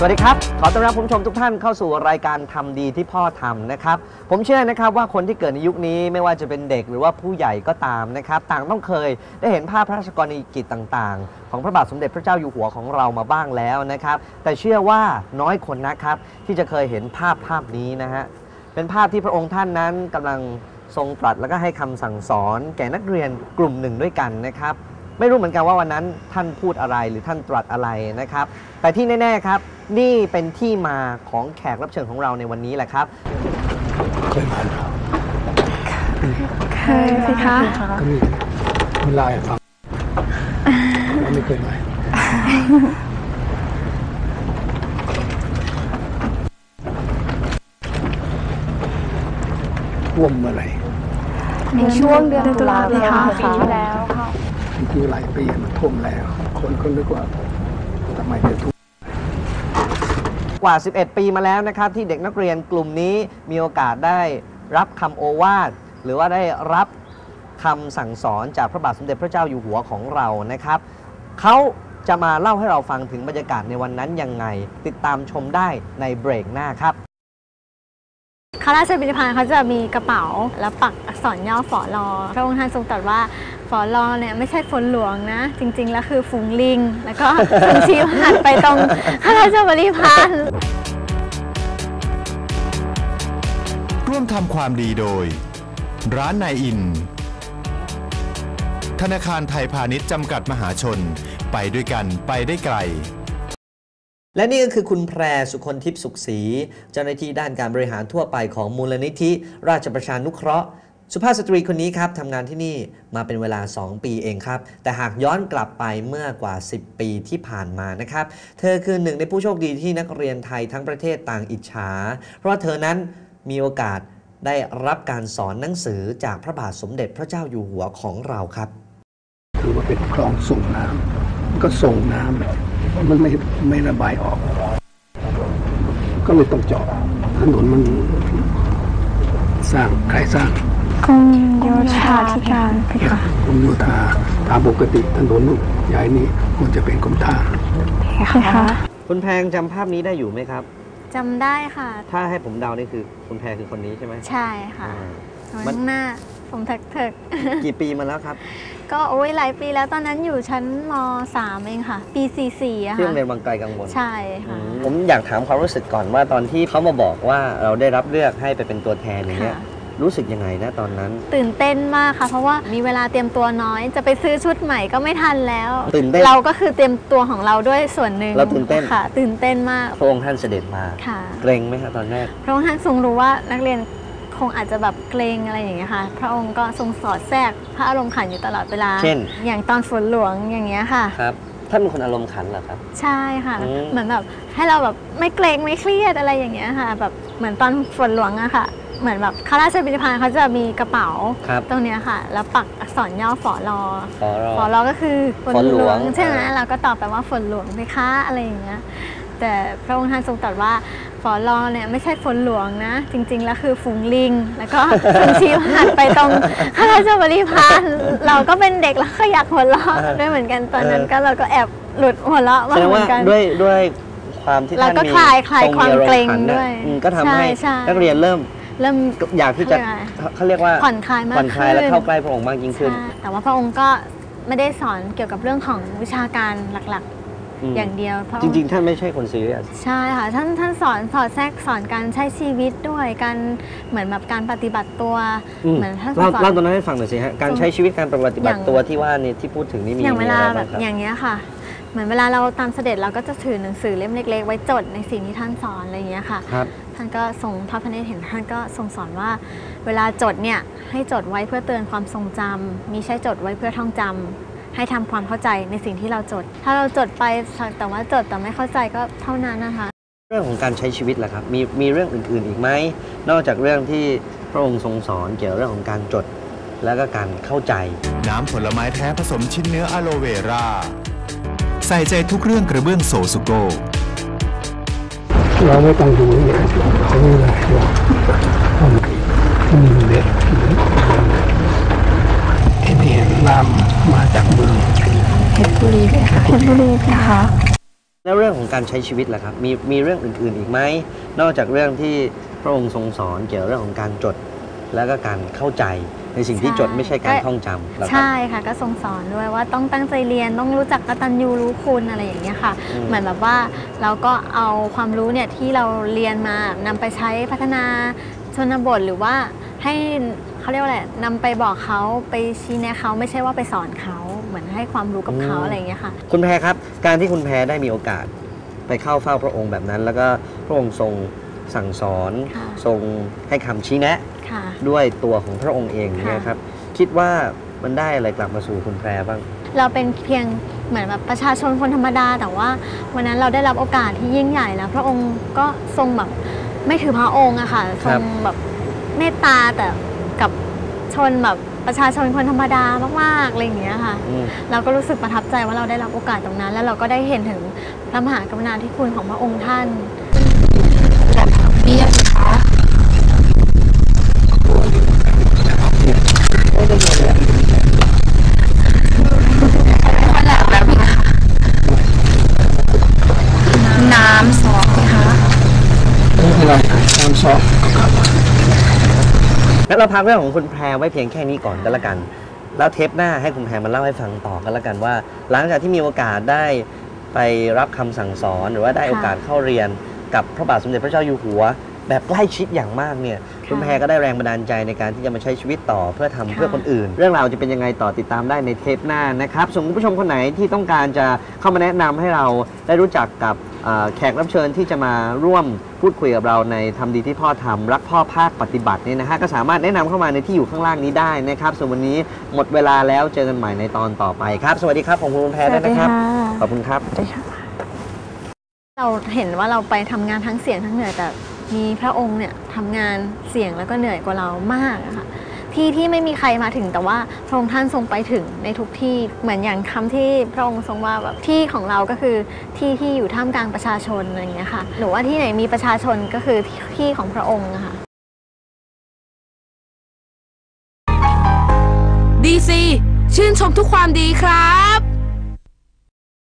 สวัสดีครับ ขอต้อนรับผู้ชมทุกท่านเข้าสู่รายการทำดีที่พ่อทำนะครับ ผมเชื่อนะครับว่าคนที่เกิดในยุคนี้ไม่ว่าจะเป็นเด็กหรือว่าผู้ใหญ่ก็ตามนะครับ ต่างต้องเคยได้เห็นภาพพระราชกรณียกิจต่างๆ ของพระบาทสมเด็จพระเจ้าอยู่หัวของเรามาบ้างแล้วนะครับ แต่เชื่อว่าน้อยคนนะครับที่จะเคยเห็นภาพภาพนี้นะฮะ เป็นภาพที่พระองค์ท่านนั้นกำลังทรงตรัสแล้วก็ให้คำสั่งสอน แก่นักเรียนกลุ่มหนึ่งด้วยกันนะครับ ไม่รู้เหมือนกันว่าวันนั้นท่านพูดอะไรหรือท่านตรัสอะไรนะครับ แต่ที่แน่ๆครับ นี่เป็นที่มาของแขกรับเชิญของเราในวันนี้แหละครับเคยมาหรือเปล่าเคยสิคะก็มีมีไลน์ให้ฟังเราไม่เคยมาท่วมเมื่อไหร่ในช่วงเดือนตุลาคมปีที่แล้ว จริงๆหลายปีมันท่วมแล้ว คนก็นึกว่าทำไมจะท่วมกว่า 11 ปีมาแล้วนะครับ ที่เด็กนักเรียนกลุ่มนี้มีโอกาสได้รับคำโอวาทหรือว่าได้รับคำสั่งสอนจากพระบาทสมเด็จพระเจ้าอยู่หัวของเรานะครับเขาจะมาเล่าให้เราฟังถึงบรรยากาศในวันนั้นยังไง ติดตามชมได้ในเบรกหน้าครับข้าราชบริพารเขาจะมีกระเป๋าแล้วปักอักษรย่อฝอรอพระองค์ท่านทรงตรัสว่า ฝอรอเนี่ยไม่ใช่ฝนหลวงนะ จริง ๆ แล้วคือฝูงลิง แล้วก็ทรงชี้หันไปตรงข้าราชบริพารร่วมทำความดีโดย ร้านนายอิน ธนาคารไทยพาณิชย์จำกัดมหาชน ไปด้วยกันไปได้ไกลและนี่ก็คือคุณแพรสุคนทิพย์สุขศรีเจ้าหน้าที่ด้านการบริหารทั่วไปของมูลนิธิ ราชประชานุเคราะห์ สุภาพสตรีคนนี้ครับทำงานที่นี่มาเป็นเวลา 2 ปีเองครับ แต่หากย้อนกลับไปเมื่อกว่า 10 ปีที่ผ่านมานะครับ เธอคือหนึ่งในผู้โชคดีที่นักเรียนไทยทั้งประเทศต่างอิจฉา เพราะว่าเธอนั้นมีโอกาสได้รับการสอนหนังสือจากพระบาทสมเด็จพระเจ้าอยู่หัวของเราครับถือว่าเป็นคลองส่งน้ำมันก็ส่งน้ำมันไม่ไม่ระบายออก ก็เลยต้องเจาะถนนมันสร้างใครสร้าง กรมโยธาธิการค่ะกรมโยธาตามปกติถนนใหญ่นี้ควรจะเป็นกรมท่าค่ะคุณแพงจำภาพนี้ได้อยู่ไหมครับจำได้ค่ะ ถ้าให้ผมเดานี่คือคุณแพรคือคนนี้ใช่ไหมใช่ค่ะอ่าตรงข้างหน้าผมเถิกๆกี่ปีมาแล้วครับ ก็โอ้ยหลายปีแล้วตอนนั้นอยู่ชั้นม .3 เองค่ะ ปี 44อะที่โรค่ะงเรียนบางไกลกังวลใช่อืค่ะมผมอยากถามความรู้สึกก่อนว่าตอนที่เขามาบอกว่าเราได้รับเลือกให้ไปเป็นตัวแทนอย่างเงี้ยค่ะ รู้สึกยังไงนะตอนนั้น ตื่นเต้นมากค่ะ เพราะว่ามีเวลาเตรียมตัวน้อย จะไปซื้อชุดใหม่ก็ไม่ทันแล้วตื่นเต้นเราก็คือเตรียมตัวของเราด้วยส่วนหนึ่งเราตื่นเต้นค่ะ ตื่นเต้นมากพระองค์ท่านเสด็จมาค่ะเกรงไหมครับตอนแรกพระองค์ท่านทรงรู้ว่านักเรียนคงอาจจะแบบเกรงอะไรอย่างเงี้ยค่ะ พระองค์ก็ทรงสอดแทรกพระอารมณ์ขันอยู่ตลอดเวลา เช่น อย่างตอนฝนหลวงอย่างเงี้ยค่ะ ครับ ท่านเป็นคนอารมณ์ขันเหรอครับ ใช่ค่ะอืมเหมือนแบบให้เราแบบไม่เกรงไม่เครียดอะไรอย่างเงี้ยค่ะ แบบเหมือนตอนฝนหลวงอะค่ะ เหมือนแบบข้าราชบริพารเขาจะมีกระเป๋าครับตรงเนี้ยค่ะ แล้วปักอักษรย่อฝอรอขอรอฝอรอก็คือฝนฝนหหลลววงงใช่ไหมอ่าเราก็ตอบไปว่าฝนหลวงไหมคะอะไรอย่างเงี้ยแต่พระองค์ท่านทรงตรัสว่าฝอรอเนี่ยไม่ใช่ฝนหลวงนะ จริง ๆ แล้วคือฝูงลิง แล้วก็ทรงชี้หันไปตรงข้าราชบริพารเราก็เป็นเด็กแล้วก็อยากหัวเราะด้วยเหมือนกันตอนนั้นก็เราก็แอบหลุดหัวเราะแสมาดงเหมืว่าอนกันด้วยด้วยความที่เราท่านก็มีคลายคลายทรงความอณ์เกรงขันน่ะด้วยอืมก็ทำให้ใช่ใช่นักเรียนเริ่ม เริ่ม อยากที่จะเขาเรียกอะไรเขาเรียกว่าผ่อนคลายมากผ่อนคลายและขึ้นเข้าใกล้พระองค์มากยิ่งขึ้นใช่แต่ว่าพระองค์ก็ไม่ได้สอนเกี่ยวกับเรื่องของวิชาการหลักอืมๆอย่างเดียวพะจองค์ริง ๆ ท่านไม่ใช่คนซีเรียสใช่ค่ะท่านท่านสอนสอดแทรกสอนการใช้ชีวิตด้วยการเหมือนแบบการปฏิบัติตัวอืมเหมือนท่านสเล่าอนเล่าตรงนั้นให้ฟังหน่อยสิฮะการใช้ชีวิตการปฏิบัอติย่างตัวที่ว่านี่ที่พูดถึงนี่มีอย่างเวมีลาอะไรแบบ้างบครับอย่างเงี้ยค่ะ เหมือนเวลาเราตามเสด็จเราก็จะถือหนังสือเล่มเล็ก ๆ ไว้จดในสิ่งที่ท่านสอนอะไรอย่างเงี้ยค่ะครับ ท่านก็ทรงพระพระเนตรเห็นท่านก็ทรงสอนว่า เวลาจดเนี่ยให้จดไว้เพื่อเตือนความทรงจำมีใช้จดไว้เพื่อท่องจำให้ทำความเข้าใจในสิ่งที่เราจด ถ้าเราจดไปสักแต่ว่าจดแต่ไม่เข้าใจก็เท่านั้นนะคะ เรื่องของการใช้ชีวิตแหละครับ มีมีเรื่องอื่น ๆอีกไหม นอกจากเรื่องที่พระองค์ทรงสอนเกี่ยวเรื่องของการจด แล้วก็การเข้าใจ น้ำผลไม้แท้ผสมชิ้นเนื้ออะโลเวรา ใส่ใจทุกเรื่องกระเบื้องโซซุโก เราไม่ต้องดูเนี่ยเขาไม่เลยว่ามีเด็ดที่นี่น้ำมาจากเมืองเพชรบุรีค่ะเพชรบุรีค่ะแล้วเรื่องของการใช้ชีวิตล่ะครับ มีมีเรื่องอื่นๆอีกไหม นอกจากเรื่องที่พระองค์ทรงสอนเกี่ยวกับเรื่องของการจด แล้วก็การเข้าใจในสิ่งที่ใช่จดไม่ใช่การก็ท่องจำเหรอครับ ใช่ค่ะก็ทรงสอนด้วยว่าต้องตั้งใจเรียนต้องรู้จักกตัญญูรู้คุณอะไรอย่างเงี้ยค่ะ อืม เหมือนแบบว่าเราก็เอาความรู้เนี่ยที่เราเรียนมานำไปใช้พัฒนาชนบทหรือว่าให้เขาเรียกว่าอะไรนำไปบอกเขาไปชี้แนะเขาไม่ใช่ว่าไปสอนเขาเหมือนให้ความรู้กับเขาอะไรอย่างเงี้ยค่ะ คุณแพรครับ การที่คุณแพรได้มีโอกาส ไปเข้าเฝ้าพระองค์แบบนั้น แล้วก็พระองค์ทรงสั่งสอน ค่ะ ทรงให้คำชี้แนะ ค่ะ ด้วยตัวของพระองค์เองเนี่ยครับ คิดว่ามันได้อะไรกลับมาสู่คุณแพรบ้าง เราเป็นเพียงเหมือนแบบประชาชนคนธรรมดา แต่ว่าวันนั้นเราได้รับโอกาสที่ยิ่งใหญ่แล้ว พระองค์ก็ทรงแบบไม่ถือพระองค์อะค่ะคทรัรบงแบบเมตตาแต่กับชนแบบประชาชนคนธรรมดามากๆอะไรอย่างเงี้ยค่ะอืมเราก็รู้สึกประทับใจว่าเราได้รับโอกาสตรงนั้น แล้วเราก็ได้เห็นถึงพระมหากรุณาธิคุณของพระองค์ท่านน้ามซอกงั้นเราพักเรื่องของคุณแพรไว้เพียงแค่นี้ก่อนก็แล้วกัน แล้วเทปหน้าให้คุณแพรมาเล่าให้ฟังต่อกันแล้วกันว่า หลังจากที่มีโอกาสได้ไปรับคำสั่งสอนหรือว่าได้โอกาสเข้าเรียนกับพระบาทสมเด็จพระเจ้าอยู่หัว แบบใกล้ชิดอย่างมากเนี่ยค่ะคุณแพรก็ได้แรงบันดาลใจในการที่จะมาใช้ชีวิตต่อเพื่อทำค่ะเพื่อคนอื่น เรื่องราวจะเป็นยังไงต่อติดตามได้ในเทปหน้านะครับส่วนคุณผู้ชมคนไหนที่ต้องการจะเข้ามาแนะนำให้เราได้รู้จักกับเอ่อแขกรับเชิญที่จะมาร่วมพูดคุยกับเราในทำดีที่พ่อทำรักพ่อภาคปฏิบัติเนี่ยนะฮะก็สามารถแนะนำเข้ามาในที่อยู่ข้างล่างนี้ได้นะครับส่วนวันนี้หมดเวลาแล้วเจอกันใหม่ในตอนต่อไปครับ สวัสดีครับผมคุณแพรด้วยนะครับขอบคุณครับเราเห็นว่าเราไปทำงานทั้งเสียงทั้งเหนื่อยแต่ มีพระองค์เนี่ยทำงานเสี่ยงแล้วก็เหนื่อยกว่าเรามากอะค่ะที่ที่ไม่มีใครมาถึงแต่ว่าพระองค์ท่านทรงไปถึงในทุกที่เหมือนอย่างคำที่พระองค์ทรงว่าแบบที่ของเราก็คือที่ที่อยู่ท่ามกลางประชาชนอะไรอย่างเงี้ยค่ะหรือว่าที่ไหนมีประชาชนก็คือที่ที่ของพระองค์อะค่ะดีซีชื่นชมทุกความดีครับ